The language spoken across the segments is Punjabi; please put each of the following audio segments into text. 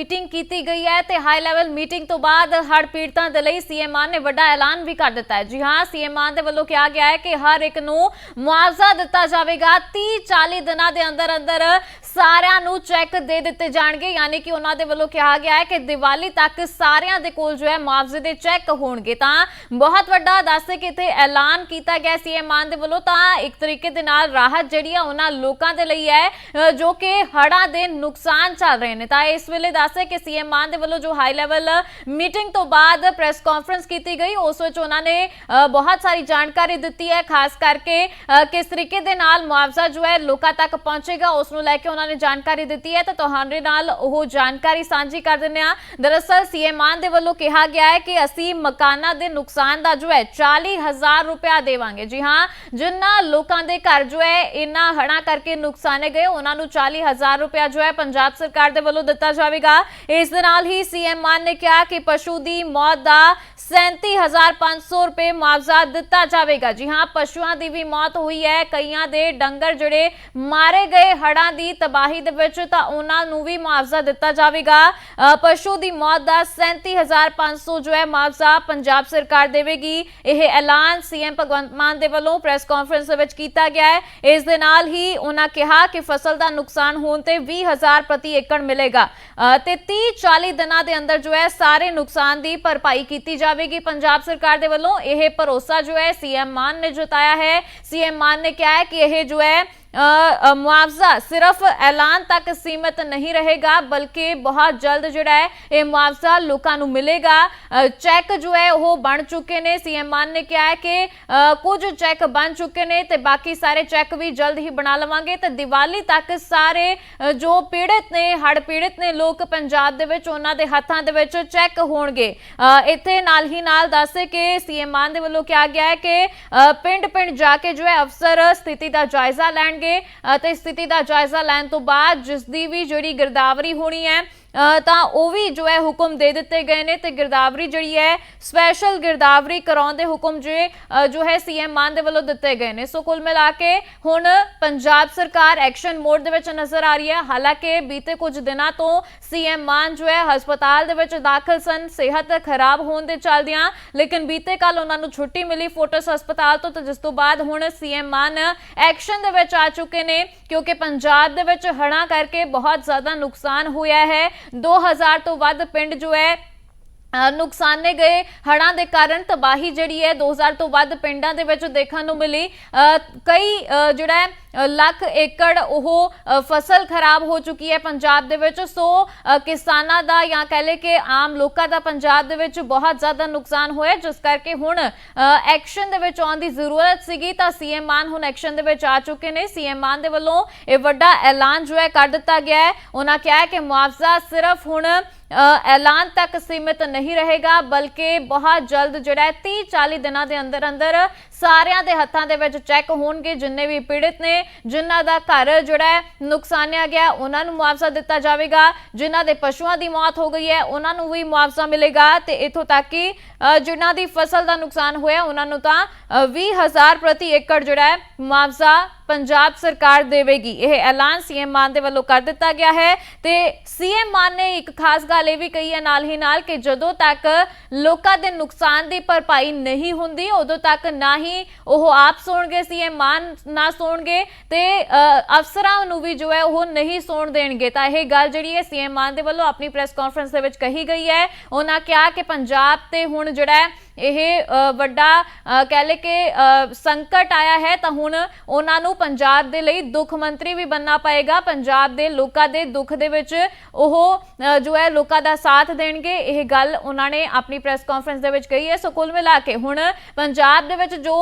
ਮੀਟਿੰਗ ਕੀਤੀ ਗਈ ਹੈ ਤੇ ਹਾਈ ਲੈਵਲ ਮੀਟਿੰਗ ਤੋਂ ਬਾਅਦ ਹੜ ਪੀੜਤਾਂ ਦੇ ਲਈ ਸੀਐਮ ਮਾਨ ਨੇ ਵੱਡਾ ਐਲਾਨ ਵੀ ਕਰ ਦਿੱਤਾ ਹੈ। ਜੀ ਹਾਂ ਸੀਐਮ ਆਨ ਦੇ ਵੱਲੋਂ ਕਿਹਾ ਗਿਆ ਹੈ ਕਿ ਹਰ ਇੱਕ ਨੂੰ ਮੁਆਵਜ਼ਾ ਦਿੱਤਾ ਜਾਵੇਗਾ। 30 40 ਦਿਨਾਂ ਦੇ ਅੰਦਰ ਅੰਦਰ ਸਾਰਿਆਂ ਨੂੰ ਚੈੱਕ ਦੇ ਦਿੱਤੇ ਜਾਣਗੇ। ਯਾਨੀ ਕਿ ਉਹਨਾਂ ਦੇ ਵੱਲੋਂ ਕਿਹਾ ਗਿਆ ਹੈ ਕਿ ਦੀਵਾਲੀ ਤੱਕ ਸਾਰਿਆਂ ਦੇ ਕੋਲ ਜੋ ਹੈ ਮੁਆਵਜ਼ੇ ਦੇ ਚੈੱਕ ਹੋਣਗੇ। ਤਾਂ ਬਹੁਤ ਵੱਡਾ ਦੱਸੇ ਕਿ ਇੱਥੇ ਐਲਾਨ ਕੀਤਾ ਗਿਆ ਸੀ ਸੀਐਮ ਮਾਨ ਦੇ ਵੱਲੋਂ। ਤਾਂ ਇੱਕ ਤਰੀਕੇ ਦੇ ਨਾਲ ਰਾਹਤ ਜਿਹੜੀ ਆ ਉਹਨਾਂ ਲੋਕਾਂ ਦੇ ਲਈ ਹੈ ਜੋ ਕਿ ਹੜ੍ਹਾਂ ਦੇ ਨੁਕਸਾਨ ਚੱਲ ਰਹੇ ਨੇ। ਤਾਂ ਇਸ ਵੇਲੇ ਦੱਸੇ ਕਿ ਸੀਐਮ ਮਾਨ ਦੇ ਵੱਲੋਂ ਜੋ ਹਾਈ ਲੈਵਲ ਮੀਟਿੰਗ ਤੋਂ ਬਾਅਦ ਪ੍ਰੈਸ ਕਾਨਫਰੰਸ ਕੀਤੀ ਗਈ, ਉਸ ਵਿੱਚ ਉਹਨਾਂ ਨੇ ਬਹੁਤ ਸਾਰੀ ਜਾਣਕਾਰੀ ਦਿੱਤੀ ਹੈ। ਖਾਸ ਕਰਕੇ ਕਿਸ ਤਰੀਕੇ ਦੇ ਨਾਲ ਮੁਆਵਜ਼ਾ ਜੋ ਹੈ ਲੋਕਾਂ ਤੱਕ ਪਹੁੰਚੇਗਾ, ਉਸ ਨੂੰ ਲੈ ਕੇ ਉਹਨਾਂ ਨੇ ਜਾਣਕਾਰੀ ਦਿੱਤੀ ਹੈ ਤਾਂ ਤੁਹਾਡੇ ਨਾਲ ਉਹ ਜਾਣਕਾਰੀ ਸਾਂਝੀ ਕਰ ਦਿੰਦੇ ਆ ਦਰਅਸਲ ਸੀਐਮ ਮਾਨ ਦੇ ਵੱਲੋਂ ਕਿਹਾ ਗਿਆ ਹੈ ਕਿ ਅਸੀਂ ਮਕਾਨਾਂ ਦੇ ਨੁਕਸਾਨ ਦਾ ਜੋ ਹੈ 40000 ਰੁਪਇਆ ਦੇਵਾਂਗੇ। ਜੀ ਹਾਂ ਜਿਨ੍ਹਾਂ ਲੋਕਾਂ ਦੇ ਘਰ ਜੋ ਹੈ ਇਨ੍ਹਾਂ ਹੜ੍ਹਾਂ ਕਰਕੇ ਨੁਕਸਾਨੇ ਗਏ, ਉਹਨਾਂ ਨੂੰ 40000 ਰੁਪਇਆ ਜੋ ਹੈ ਪੰਜਾਬ ਸਰਕਾਰ ਦੇ ਵੱਲੋਂ ਦਿੱਤਾ ਜਾਵੇਗਾ। ਇਸ ਦੇ ਨਾਲ ਹੀ ਸੀਐਮ ਮਾਨ ਨੇ ਕਿਹਾ ਕਿ ਪਸ਼ੂ ਦੀ ਮੌਤ ਦਾ 37500 ਰੁਪਏ ਮੁਆਵਜ਼ਾ ਦਿੱਤਾ ਜਾਵੇਗਾ। ਜੀ ਹਾਂ, ਪਸ਼ੂਆਂ ਦੀ ਵੀ ਮੌਤ ਹੋਈ ਹੈ। ਕਈਆਂ ਦੇ ਡੰਗਰ ਜਿਹੜੇ ਮਾਰੇ ਗਏ ਹੜ੍ਹਾਂ ਦੀ ਤਬਾਹੀ ਦੇ ਵਿੱਚ ਤਾਂ ਉਹਨਾਂ ਨੂੰ ਵੀ ਮੁਆਵਜ਼ਾ ਦਿੱਤਾ ਜਾਵੇਗਾ। ਪਸ਼ੂ ਦੀ ਮੌਤ ਦਾ 37500 ਜੋ ਹੈ ਮੁਆਵਜ਼ਾ ਪੰਜਾਬ ਸਰਕਾਰ ਦੇਵੇਗੀ। ਇਹ ਐਲਾਨ ਸੀਐਮ ਭਗਵੰਤ ਮਾਨ ਦੇ ਵੱਲੋਂ ਪ੍ਰੈਸ ਕਾਨਫਰੰਸ ਦੇ ਵਿੱਚ ਕੀਤਾ ਗਿਆ ਹੈ। ਇਸ ਦੇ ਨਾਲ ਹੀ ਉਹਨਾਂ ਕਿਹਾ ਕਿ ਫਸਲ ਦਾ ਨੁਕਸਾਨ ਹੋਣ ਤੇ 20000 ਪ੍ਰਤੀ ਏਕੜ ਮਿਲੇਗਾ। ਤੇ 30 40 ਦਿਨਾਂ ਦੇ ਅੰਦਰ ਜੋ ਹੈ ਸਾਰੇ ਨੁਕਸਾਨ ਦੀ ਭਰਪਾਈ ਕੀਤੀ ਜਾਵੇਗੀ। ਪੰਜਾਬ ਸਰਕਾਰ ਦੇ ਵੱਲੋਂ ਇਹ ਭਰੋਸਾ ਜੋ ਹੈ ਸੀਐਮ ਮਾਨ ਨੇ ਜਤਾਇਆ ਹੈ। ਸੀਐਮ ਮਾਨ ਨੇ ਕਿਹਾ ਹੈ ਕਿ ਇਹ ਜੋ ਹੈ ਮੁਆਵਜ਼ਾ ਸਿਰਫ ਐਲਾਨ ਤੱਕ ਸੀਮਿਤ ਨਹੀਂ ਰਹੇਗਾ, ਬਲਕਿ ਬਹੁਤ ਜਲਦ ਜਿਹੜਾ ਹੈ, ਇਹ ਮੁਆਵਜ਼ਾ ਲੋਕਾਂ ਨੂੰ ਮਿਲੇਗਾ। ਚੈੱਕ ਜੋ ਹੈ, ਉਹ ਬਣ ਚੁੱਕੇ ਨੇ। ਸੀਐਮ ਮਾਨ ਨੇ ਕਿਹਾ ਹੈ ਕਿ ਕੁਝ ਚੈੱਕ ਬਣ ਚੁੱਕੇ ਨੇ ਤੇ ਬਾਕੀ ਸਾਰੇ ਚੈੱਕ ਵੀ ਜਲਦ ਹੀ ਬਣਾ ਲਵਾਂਗੇ। ਤੇ ਦੀਵਾਲੀ ਤੱਕ ਸਾਰੇ ਜੋ ਪੀੜਤ ਨੇ ਹੜ ਪੀੜਤ ਨੇ ਲੋਕ ਪੰਜਾਬ ਦੇ ਵਿੱਚ, ਉਹਨਾਂ ਦੇ ਹੱਥਾਂ ਦੇ ਵਿੱਚ ਚੈੱਕ ਹੋਣਗੇ। ਇੱਥੇ ਨਾਲ ਹੀ ਨਾਲ ਦੱਸੇ ਕਿ ਸੀਐਮ ਮਾਨ ਦੇ ਵੱਲੋਂ ਕਿਹਾ ਗਿਆ ਹੈ ਕਿ ਪਿੰਡ ਪਿੰਡ ਜਾ ਕੇ ਜੋ ਹੈ, ਅਫਸਰ ਸਥਿਤੀ ਦਾ ਜਾਇਜ਼ਾ ਲੈਣ ਲੈਣਗੇ ਅਤੇ ਸਥਿਤੀ ਦਾ ਜਾਇਜ਼ਾ ਲੈਣ ਤੋਂ ਬਾਅਦ ਜਿਸ ਦੀ ਵੀ ਜਿਹੜੀ ਗਿਰਦਾਵਰੀ ਹੋਣੀ ਹੈ ਤਾਂ ਉਹ ਵੀ ਜੋ ਹੈ ਹੁਕਮ ਦੇ ਦਿੱਤੇ ਗਏ ਨੇ ਤੇ ਗਿਰਦਾਵਰੀ ਜਿਹੜੀ ਹੈ ਸਪੈਸ਼ਲ ਗਿਰਦਾਵਰੀ ਕਰਾਉਣ ਦੇ ਹੁਕਮ ਜੇ ਜੋ ਹੈ ਸੀਐਮ ਮਾਨ ਦੇ ਵੱਲੋਂ ਦਿੱਤੇ ਗਏ ਨੇ। ਸੋ ਕੁੱਲ ਮਿਲਾ ਕੇ ਹੁਣ ਪੰਜਾਬ ਸਰਕਾਰ ਐਕਸ਼ਨ ਮੋਡ ਦੇ ਵਿੱਚ ਨਜ਼ਰ ਆ ਰਹੀ ਹੈ। ਹਾਲਾਂਕਿ ਬੀਤੇ ਕੁਝ ਦਿਨਾਂ ਤੋਂ ਸੀਐਮ ਮਾਨ ਜੋ ਹੈ, ਹਸਪਤਾਲ ਦੇ ਵਿੱਚ ਦਾਖਲ ਸਨ। ਸਿਹਤ ਖਰਾਬ ਹੋਣ ਦੇ ਚੱਲਦਿਆਂ, ਲੇਕਿਨ ਬੀਤੇ ਕੱਲ ਉਹਨਾਂ ਨੂੰ ਛੁੱਟੀ ਮਿਲੀ ਫੋਟਸ ਹਸਪਤਾਲ ਤੋਂ ਤੇ ਜਿਸ ਤੋਂ ਬਾਅਦ ਹੁਣ ਸੀਐਮ ਮਾਨ ਐਕਸ਼ਨ ਦੇ ਵਿੱਚ ਆ ਚੁੱਕੇ ਨੇ, ਕਿਉਂਕਿ ਪੰਜਾਬ ਦੇ ਵਿੱਚ ਹੜ੍ਹਾਂ ਕਰਕੇ ਬਹੁਤ ਜ਼ਿਆਦਾ ਨੁਕਸਾਨ ਹੋਇਆ ਹੈ। 2000 ਤੋਂ ਵੱਧ ਪਿੰਡ ਜੋ ਹੈ ਨੁਕਸਾਨੇ ਗਏ ਹੜ੍ਹਾਂ ਦੇ ਕਾਰਨ ਤਬਾਹੀ ਜਿਹੜੀ ਹੈ 2000 ਤੋਂ ਵੱਧ ਪਿੰਡਾਂ ਦੇ ਵਿੱਚ ਦੇਖਣ ਨੂੰ ਮਿਲੀ। ਕਈ ਜਿਹੜਾ ਲੱਖ ਏਕੜ ਉਹ ਫਸਲ ਖਰਾਬ ਹੋ ਚੁੱਕੀ ਹੈ ਪੰਜਾਬ ਦੇ ਵਿੱਚ। ਸੋ ਕਿਸਾਨਾਂ ਦਾ ਜਾਂ ਕਹ ਲੇ ਕਿ ਆਮ ਲੋਕਾਂ ਦਾ ਪੰਜਾਬ ਦੇ ਵਿੱਚ ਬਹੁਤ ਜ਼ਿਆਦਾ ਨੁਕਸਾਨ ਹੋਇਆ, ਜਿਸ ਕਰਕੇ ਹੁਣ ਐਕਸ਼ਨ ਦੇ ਵਿੱਚ ਆਉਣ ਦੀ ਜ਼ਰੂਰਤ ਸੀਗੀ ਤਾਂ ਸੀਐਮ ਮਾਨ ਹੁਣ ਐਕਸ਼ਨ ਦੇ ਵਿੱਚ ਆ ਚੁੱਕੇ ਨੇ। ਸੀਐਮ ਮਾਨ ਦੇ ਵੱਲੋਂ ਇਹ ਵੱਡਾ ਐਲਾਨ ਜੋ ਹੈ ਕਰ ਦਿੱਤਾ ਗਿਆ ਹੈ। ਉਹਨਾਂ ਕਿਹਾ ਕਿ ਮੁਆਵਜ਼ਾ ਸਿਰਫ ਹੁਣ ਐਲਾਨ ਤੱਕ ਸੀਮਿਤ ਨਹੀਂ ਰਹੇਗਾ, ਬਲਕਿ ਬਹੁਤ ਜਲਦ ਜਿਹੜਾ ਹੈ 30 40 ਦਿਨਾਂ ਦੇ ਅੰਦਰ ਅੰਦਰ ਸਾਰਿਆਂ ਦੇ ਹੱਥਾਂ ਦੇ ਵਿੱਚ ਚੈੱਕ ਹੋਣਗੇ ਜਿੰਨੇ ਵੀ ਪੀੜਤ ਨੇ ਜਿਨ੍ਹਾਂ ਦਾ ਘਰ ਜਿਹੜਾ ਨੁਕਸਾਨਿਆ ਗਿਆ ਉਹਨਾਂ ਨੂੰ ਮੁਆਵਜ਼ਾ ਦਿੱਤਾ ਜਾਵੇਗਾ। ਜਿਨ੍ਹਾਂ ਦੇ ਪਸ਼ੂਆਂ ਦੀ ਮੌਤ ਹੋ ਗਈ ਹੈ ਉਹਨਾਂ ਨੂੰ ਵੀ ਮੁਆਵਜ਼ਾ ਮਿਲੇਗਾ। ਤੇ ਇਥੋਂ ਤੱਕ ਕਿ ਅ, ਜਿਨ੍ਹਾਂ ਦੀ ਫਸਲ ਦਾ ਨੁਕਸਾਨ ਹੋਇਆ ਉਹਨਾਂ ਨੂੰ ਤਾਂ ਅ, 20000 ਪ੍ਰਤੀ ਏਕੜ ਜਿਹੜਾ ਹੈ ਮੁਆਵਜ਼ਾ ਪੰਜਾਬ ਸਰਕਾਰ ਦੇਵੇਗੀ। ਇਹ ਐਲਾਨ ਸੀਐਮ ਮਾਨ ਦੇ ਵੱਲੋਂ ਕਰ ਦਿੱਤਾ ਗਿਆ ਹੈ। ਤੇ ਸੀਐਮ ਮਾਨ ਨੇ ਇੱਕ ਖਾਸ ਗੱਲ ਇਹ ਵੀ ਕਹੀ ਹੈ ਨਾਲ ਹੀ ਨਾਲ ਕਿ ਜਦੋਂ ਤੱਕ ਲੋਕਾਂ ਦੇ ਨੁਕਸਾਨ ਦੀ ਭਰਪਾਈ ਨਹੀਂ ਹੁੰਦੀ ਉਦੋਂ ਤੱਕ ਨਾ ਹੀ ਉਹ ਆਪ ਸੌਣਗੇ ਸੀਐਮ ਮਾਨ ਨਾ ਸੌਣਗੇ ਤੇ ਅ, ਅਫਸਰਾਂ ਨੂੰ ਵੀ ਜੋ ਹੈ ਉਹ ਨਹੀਂ ਸੌਣ ਦੇਣਗੇ। ਤਾਂ ਇਹ ਗੱਲ ਜਿਹੜੀ ਹੈ ਸੀਐਮ ਮਾਨ ਦੇ ਵੱਲੋਂ ਆਪਣੀ ਪ੍ਰੈਸ ਕਾਨਫਰੰਸ ਦੇ ਵਿੱਚ ਕਹੀ ਗਈ ਹੈ। ਉਹਨਾਂ ਕਿਹਾ ਕਿ ਪੰਜਾਬ ਤੇ ਹੁਣ ਜਿਹੜਾ ਇਹ ਵੱਡਾ ਕਹਿ ਲੇ ਕਿ ਸੰਕਟ ਆਇਆ ਹੈ, ਤਾਂ ਹੁਣ ਉਹਨਾਂ ਨੂੰ ਪੰਜਾਬ ਦੇ ਲਈ ਦੁੱਖ ਮੰਤਰੀ ਵੀ ਬੰਨਣਾ ਪਏਗਾ। ਪੰਜਾਬ ਦੇ ਲੋਕਾਂ ਦੇ ਦੁੱਖ ਦੇ ਵਿੱਚ ਉਹ ਜੋ ਹੈ, ਲੋਕਾਂ ਦਾ ਸਾਥ ਦੇਣਗੇ। ਇਹ ਗੱਲ ਉਹਨਾਂ ਨੇ ਆਪਣੀ ਪ੍ਰੈਸ ਕਾਨਫਰੰਸ ਦੇ ਵਿੱਚ ਕਹੀ ਹੈ। ਸੋ ਕੁੱਲ ਮਿਲਾ ਕੇ ਹੁਣ ਪੰਜਾਬ ਦੇ ਵਿੱਚ ਜੋ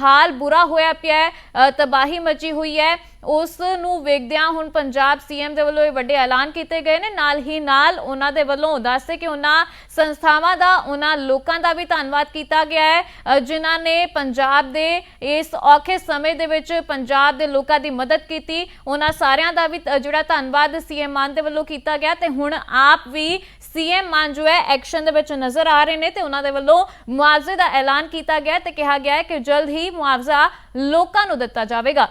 ਹਾਲ ਬੁਰਾ ਹੋਇਆ ਪਿਆ ਹੈ ਤਬਾਹੀ ਮਚੀ ਹੋਈ ਹੈ ਉਸ ਨੂੰ ਵੇਖਦਿਆਂ ਹੁਣ ਪੰਜਾਬ ਸੀਐਮ ਦੇ ਵੱਲੋਂ ਇਹ ਵੱਡੇ ਐਲਾਨ ਕੀਤੇ ਗਏ ਨੇ। ਨਾਲ ਹੀ ਨਾਲ ਉਹਨਾਂ ਦੇ ਵੱਲੋਂ ਦੱਸਦੇ ਕਿ ਉਹਨਾਂ ਸੰਸਥਾਵਾਂ ਦਾ, ਉਹਨਾਂ ਲੋਕਾਂ ਦਾ ਵੀ ਧੰਨਵਾਦ ਕੀਤਾ ਗਿਆ ਹੈ ਜਿਨ੍ਹਾਂ ਨੇ ਪੰਜਾਬ ਦੇ ਇਸ ਔਖੇ ਸਮੇਂ ਦੇ ਵਿੱਚ ਪੰਜਾਬ ਦੇ ਲੋਕਾਂ ਦੀ ਮਦਦ ਕੀਤੀ। ਉਹਨਾਂ ਸਾਰਿਆਂ ਦਾ ਵੀ ਜਿਹੜਾ ਧੰਨਵਾਦ ਸੀਐਮ ਮਾਨ ਦੇ ਵੱਲੋਂ ਕੀਤਾ ਗਿਆ। ਤੇ ਹੁਣ ਆਪ ਵੀ ਸੀਐਮ ਮਾਨ ਜੋ ਹੈ, ਐਕਸ਼ਨ ਦੇ ਵਿੱਚ ਨਜ਼ਰ ਆ ਰਹੇ ਨੇ ਤੇ ਉਹਨਾਂ ਦੇ ਵੱਲੋਂ ਮੁਆਵਜ਼ੇ ਦਾ ਐਲਾਨ ਕੀਤਾ ਗਿਆ ਤੇ ਕਿਹਾ ਗਿਆ ਹੈ ਕਿ ਜਲਦ ਹੀ ਮੁਆਵਜ਼ਾ ਲੋਕਾਂ ਨੂੰ ਦਿੱਤਾ ਜਾਵੇਗਾ।